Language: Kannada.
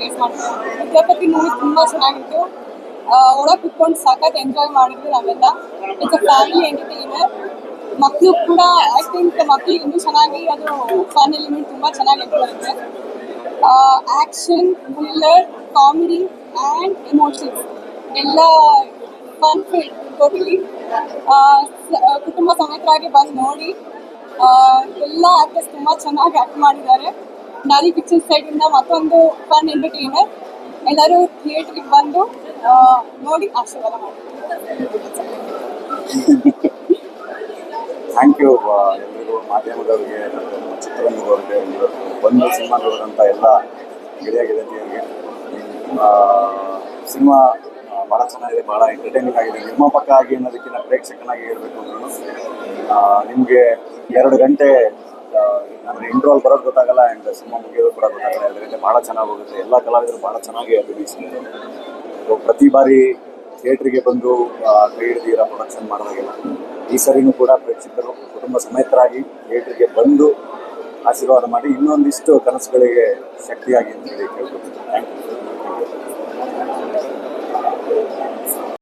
ಫೇಸ್ ಮಾಡ್ತೀವಿ ವಿದ್ಯಾಪತಿ ಮೂವಿ ತುಂಬಾ ಚೆನ್ನಾಗಿತ್ತು. ಒಳಗೆ ಕುತ್ಕೊಂಡು ಸಾಕಾಗಿ ಎಂಜಾಯ್ ಮಾಡಿದ್ವಿ ನಾವೆಲ್ಲ. ಇಟ್ಸ್ ಅ ಫ್ಯಾಮಿಲಿ ಎಂಟರ್ಟೈನರ್ ಮಕ್ಕಳು ಕೂಡ ಐ ಥಿಂಕ್ ಮಕ್ಕಳಿಗೆ ಇನ್ನೂ ಚೆನ್ನಾಗಿ ಅದು ಫ್ಯಾಮಿಲಿ ತುಂಬಾ ತುಂಬ ಚೆನ್ನಾಗಿ ಇರುತ್ತೆ action thriller comedy and emotions ಎಲ್ಲ ಫನ್ ಟೋಟಲಿ ಕುಟುಂಬ ಸಮೇತರಾಗಿ ಬಂದು ನೋಡಿ. ಎಲ್ಲ ಆಕ್ಟರ್ಸ್ ತುಂಬ ಚೆನ್ನಾಗಿ ಆ್ಯಕ್ಟ್ ಮಾಡಿದ್ದಾರೆ. ನಾರಿ ಪಿಕ್ಚರ್ ಸೈಡಿಂದ ಮತ್ತೊಂದು ಫನ್ ಎಂಟರ್ಟೈನರ್ ಎಲ್ಲರೂ ಥಿಯೇಟ್ರಿಗೆ ಬಂದು ನೋಡಿ ಆಶೀರ್ವಾದ ಮಾಡಿ. ಥ್ಯಾಂಕ್ ಯು ಎಲ್ಲರಿಗೂ ಮಾಧ್ಯಮದವರಿಗೆ ಚಿತ್ರರಂಗದವರಿಗೆ, ಇವತ್ತು ಬಂದು ಸಿನಿಮಾ ನೋಡಿದಂಥ ಎಲ್ಲ ಗೆಳೆಯ ಗೆಳತಿಯರಿಗೆ ಸಿನಿಮಾ ಭಾಳ ಚೆನ್ನಾಗಿದೆ ಭಾಳ ಎಂಟರ್ಟೈನಿಂಗ್ ಆಗಿದೆ. ನಿರ್ಮಾಪಕ ಆಗಿ ಅನ್ನೋದಕ್ಕಿಂತ ಪ್ರೇಕ್ಷಕನಾಗಿ ಹೇಳಬೇಕು ಅಂದ್ರೂ ನಿಮಗೆ ಎರಡು ಗಂಟೆ ಅಂದರೆ ಇಂಟ್ರೋಲ್ ಬರೋದು ಗೊತ್ತಾಗಲ್ಲ ಆ್ಯಂಡ್ ಸಿನಿಮಾ ಮುಗಿಯೋದು ಕೂಡ ಗೊತ್ತಾಗಲ್ಲ. ಗಂಟೆ ಭಾಳ ಚೆನ್ನಾಗಿ ಹೋಗುತ್ತೆ. ಎಲ್ಲ ಕಲಾವಿದರು ಭಾಳ ಚೆನ್ನಾಗಿ ಅಭಿನಯಿಸಿದ್ದಾರೆ ಪ್ರತಿ ಬಾರಿ ಥಿಯೇಟ್ರಿಗೆ ಬಂದು ಕೈ ಹಿಡಿದಿರ ಪ್ರೊಡಕ್ಷನ್ ಮಾಡಿದಾಗೆಲ್ಲ. ಈ ಸರಿನೂ ಕೂಡ ಪ್ರೇಕ್ಷಕರು ಕುಟುಂಬ ಸಮೇತರಾಗಿ ಥಿಯೇಟ್ರಿಗೆ ಬಂದು ಆಶೀರ್ವಾದ ಮಾಡಿ ಇನ್ನೊಂದಿಷ್ಟು ಕನಸುಗಳಿಗೆ ಶಕ್ತಿಯಾಗಿ ಅಂತ ಹೇಳಿ ಕೇಳ್ಕೊತೀನಿ